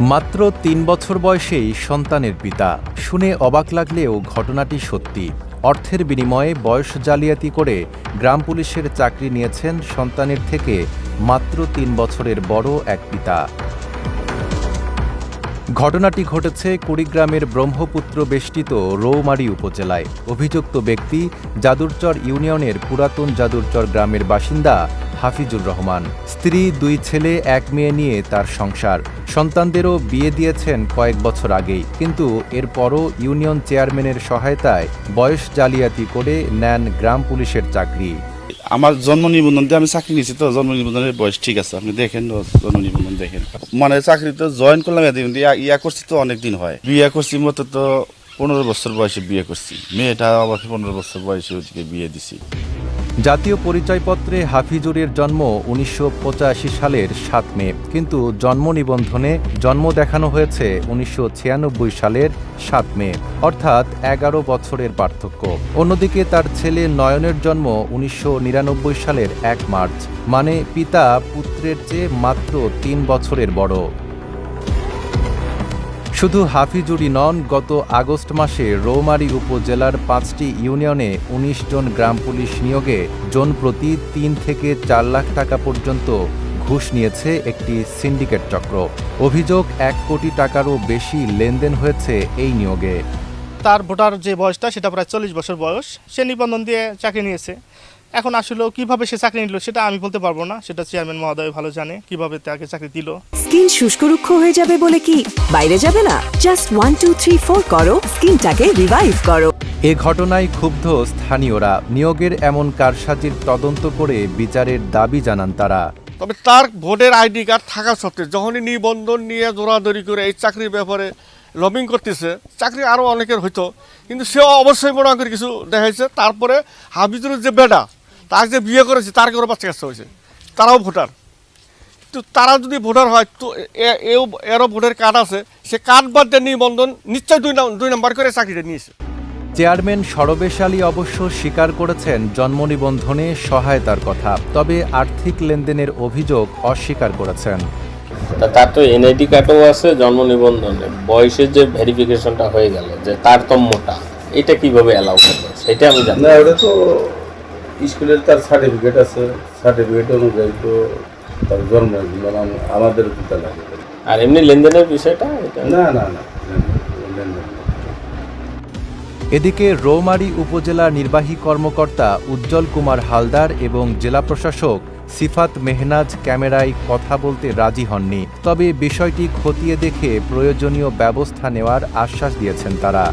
মাত্র তিন বছর বয়সেই সন্তানের পিতা। শুনে অবাক লাগলেও ঘটনাটি সত্যি। অর্থের বিনিময়ে বয়স জালিয়াতি করে গ্রাম পুলিশের চাকরি নিয়েছেন সন্তানের থেকে মাত্র তিন বছরের বড় এক পিতা। ঘটনাটি ঘটেছে কুড়িগ্রামের ব্রহ্মপুত্র বেষ্টিত রৌমারী উপজেলায়। অভিযুক্ত ব্যক্তি যাদুরচর ইউনিয়নের পুরাতন যাদুরচর গ্রামের বাসিন্দা হাফিজুর রহমান। স্ত্রী, দুই ছেলে, এক মেয়ে নিয়ে তার সংসার। সন্তানদেরও বিয়ে দিয়েছেন কয়েক বছর আগেই। কিন্তু এরপরও ইউনিয়ন চেয়ারম্যানের সহায়তায় বয়স জালিয়াতি করে নেন গ্রাম পুলিশের চাকরি। আমার জন্ম নিবন্ধন দিয়ে আমি চাকরি নিয়েছি তো জন্ম নিবন্ধনের বয়স ঠিক আছে। আপনি দেখেন জন্ম নিবন্ধন দেখেন। মানে চাকরি তো জয়েন করলাম এদিন ইয়া করছি তো অনেকদিন হয়। বিয়ে করছি মতো তো পনেরো বছর বয়সে বিয়ে করছি। মেয়েটা আমাকে পনেরো বছর বয়সে ওদিকে বিয়ে দিছি। জাতীয় পরিচয়পত্রে হাফিজুরের জন্ম উনিশশো পঁচাশি সালের সাত মে। কিন্তু জন্ম নিবন্ধনে জন্ম দেখানো হয়েছে উনিশশো ছিয়ানব্বই সালের সাত মে। অর্থাৎ এগারো বছরের পার্থক্য। অন্যদিকে তার ছেলে নয়নের জন্ম উনিশশো নিরানব্বই সালের এক মার্চ। মানে পিতা পুত্রের চেয়ে মাত্র তিন বছরের বড়। শুধু হাফিজুরি নন, গত আগস্ট মাসে রৌমারী উপজেলার পাঁচটি ইউনিয়নে ১৯ জন গ্রাম পুলিশ নিয়োগে জন প্রতি তিন থেকে চার লাখ টাকা পর্যন্ত ঘুষ নিয়েছে একটি সিন্ডিকেট চক্র। অভিযোগ, এক কোটি টাকারও বেশি লেনদেন হয়েছে এই নিয়োগে। তার ভোটার যে বয়সটা, সেটা প্রায় চল্লিশ বছর বয়স। সে নিবন্ধন দিয়ে চাকরি নিয়েছে। এখন আসলে কীভাবে সে চাকরি নিল সেটা আমি বলতে পারব না। সেটা চেয়ারম্যান মহোদয় ভালো জানে কীভাবে তাকে চাকরি দিল। স্কিন শুষ্করুক্ষ হয়ে যাবে বলে কি? বাইরে যাবে না। Just one two three four করো। স্কিনটাকে রিভাইভ করো। এ ঘটনায় ক্ষুব্ধ স্থানীয়রা নিয়োগের এমন কারসাজির তদন্ত করে বিচারের দাবি জানান তারা। তবে তার ভোটের আইডি কার্ড থাকা সত্ত্বেও যখনই নিবন্ধন নিয়ে দৌড়াদৌড়ি করে এই চাকরির ব্যাপারে লবিং করতেছে, চাকরি আরও অনেকের হইতো, কিন্তু সে অবশ্যই মনে করে কিছু দেখাইছে। তারপরে হাবিজুরের যে বেটা তাকে যে বিয়ে করেছে, তার কেউ বাচ্চা কাছে হয়েছে। তারাও ভোটার। তো তারা যদি ভোটার হয়, তো এও, এরও ভোটের কার্ড আছে। সে কার্ড বাদ দিয়ে নিবন্ধন নিশ্চয়ই দুই দুই নম্বর করে চাকরিটা নিয়েছে। চেয়ারম্যান সরবেশ আলী অবশ্য স্বীকার করেছেন, জন্ম নিবন্ধনে সহায়তার কথা। তবে আর্থিক লেনদেনের অভিযোগ অস্বীকার করেছেন। তা তার তো এনআইডি কার্ডও আছে জন্ম নিবন্ধনে। বয়সের যে ভেরিফিকেশনটা হয়ে গেল যে তারতম্যটা এটা কীভাবে অ্যালাউ করবে সেটা আমি জানি না ওটা তো স্কুলের তার সার্টিফিকেট আছে। সার্টিফিকেট অনুযায়ী তো তার জন্ম মানে আমাদের পিতা লাগে। আর এমনি লেনদেনের বিষয়টা? এটা না না না না। এদিকে রৌমারী উপজেলা নির্বাহী কর্মকর্তা উজ্জ্বল কুমার হালদার এবং জেলা প্রশাসক সিফাত মেহনাজ ক্যামেরায় কথা বলতে রাজি হননি। তবে বিষয়টি খতিয়ে দেখে প্রয়োজনীয় ব্যবস্থা নেওয়ার আশ্বাস দিয়েছেন তারা।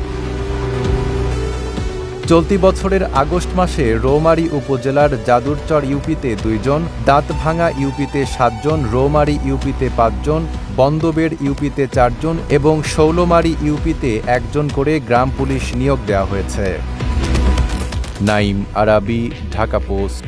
চলতি বছরের আগস্ট মাসে রৌমারী উপজেলার যাদুরচর ইউপিতে দুইজন, দাঁতভাঙা ইউপিতে সাতজন, রৌমারী ইউপিতে পাঁচজন, বন্দবের ইউপিতে চারজন এবং শৌলমারী ইউপিতে একজন করে গ্রাম পুলিশ নিয়োগ দেওয়া হয়েছে। নাইম আরাবি, ঢাকা পোস্ট।